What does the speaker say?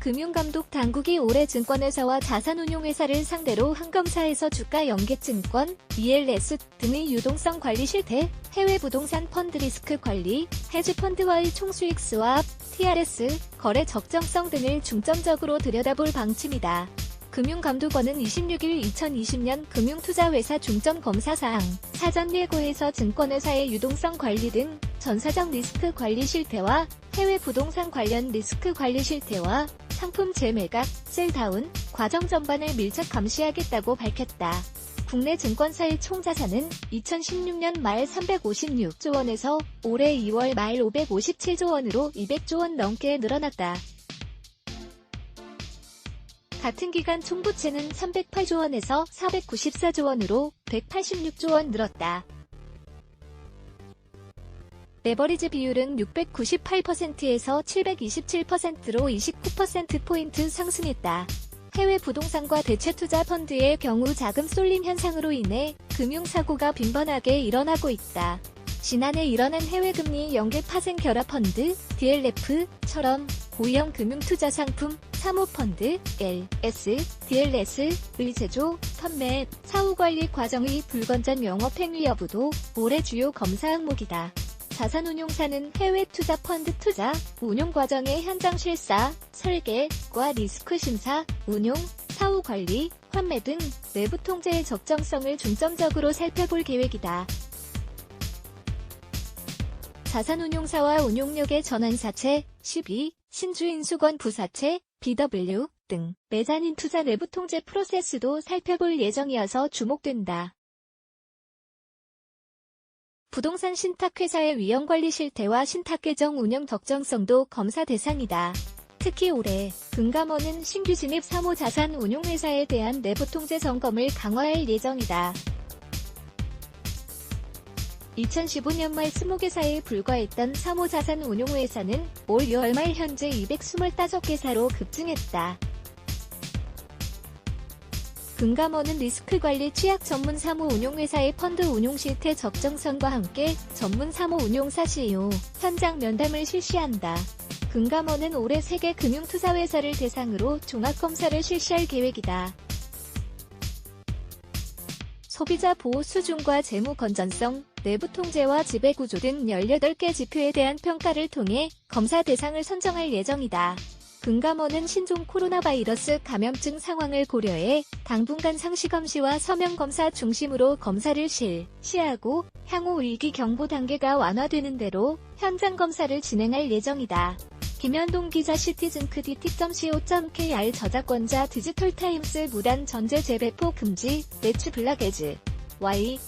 금융감독 당국이 올해 증권회사와 자산운용회사를 상대로 한검사에서 주가 연계증권, ELS 등의 유동성 관리 실태, 해외 부동산 펀드 리스크 관리, 헤지펀드와의 총수익 스왑, TRS, 거래 적정성 등을 중점적으로 들여다볼 방침이다. 금융감독원은 26일 2020년 금융투자회사 중점 검사사항, 사전 예고에서 증권회사의 유동성 관리 등 전사적 리스크 관리 실태와 해외 부동산 관련 리스크 관리 실태와 상품 재매각, 셀다운, 과정 전반을 밀착 감시하겠다고 밝혔다. 국내 증권사의 총 자산은 2016년 말 356조 원에서 올해 2월 말 557조 원으로 200조 원 넘게 늘어났다. 같은 기간 총부채는 308조 원에서 494조 원으로 186조 원 늘었다. 레버리지 비율은 698%에서 727%로 29%포인트 상승했다. 해외 부동산과 대체투자 펀드의 경우 자금 쏠림 현상으로 인해 금융사고가 빈번하게 일어나고 있다. 지난해 일어난 해외금리 연계 파생 결합 펀드, DLF처럼 고위험 금융투자 상품, 사모펀드, L, S, DLS의 제조, 판매, 사후관리 과정의 불건전 영업행위 여부도 올해 주요 검사 항목이다. 자산운용사는 해외 투자 펀드 투자, 운용 과정의 현장 실사, 설계과 리스크 심사, 운용, 사후 관리, 환매 등 내부 통제의 적정성을 중점적으로 살펴볼 계획이다. 자산운용사와 운용력의 전환사채, 12, 신주인수건 부사채, BW 등 매자닌 투자 내부 통제 프로세스도 살펴볼 예정이어서 주목된다. 부동산 신탁회사의 위험관리 실태와 신탁 계정 운영 적정성도 검사 대상이다. 특히 올해 금감원은 신규 진입 사모 자산 운용 회사에 대한 내부 통제 점검을 강화할 예정이다. 2015년 말 20개사에 불과했던 사모 자산 운용 회사는 올 6월 말 현재 225개사로 급증했다. 금감원은 리스크 관리 취약 전문 사모 운용회사의 펀드 운용 실태 적정성과 함께 전문 사모 운용사 CEO, 현장 면담을 실시한다. 금감원은 올해 세계 금융투자회사를 대상으로 종합검사를 실시할 계획이다. 소비자 보호 수준과 재무 건전성, 내부 통제와 지배구조 등 18개 지표에 대한 평가를 통해 검사 대상을 선정할 예정이다. 금감원은 신종 코로나 바이러스 감염증 상황을 고려해 당분간 상시검시와 서면검사 중심으로 검사를 실시하고 향후 위기 경보 단계가 완화되는 대로 현장 검사를 진행할 예정이다. 김현동 기자 시티즌크 DT.co.kr 저작권자 디지털타임스 무단 전제 재배포 금지 매추 블락에즈 Y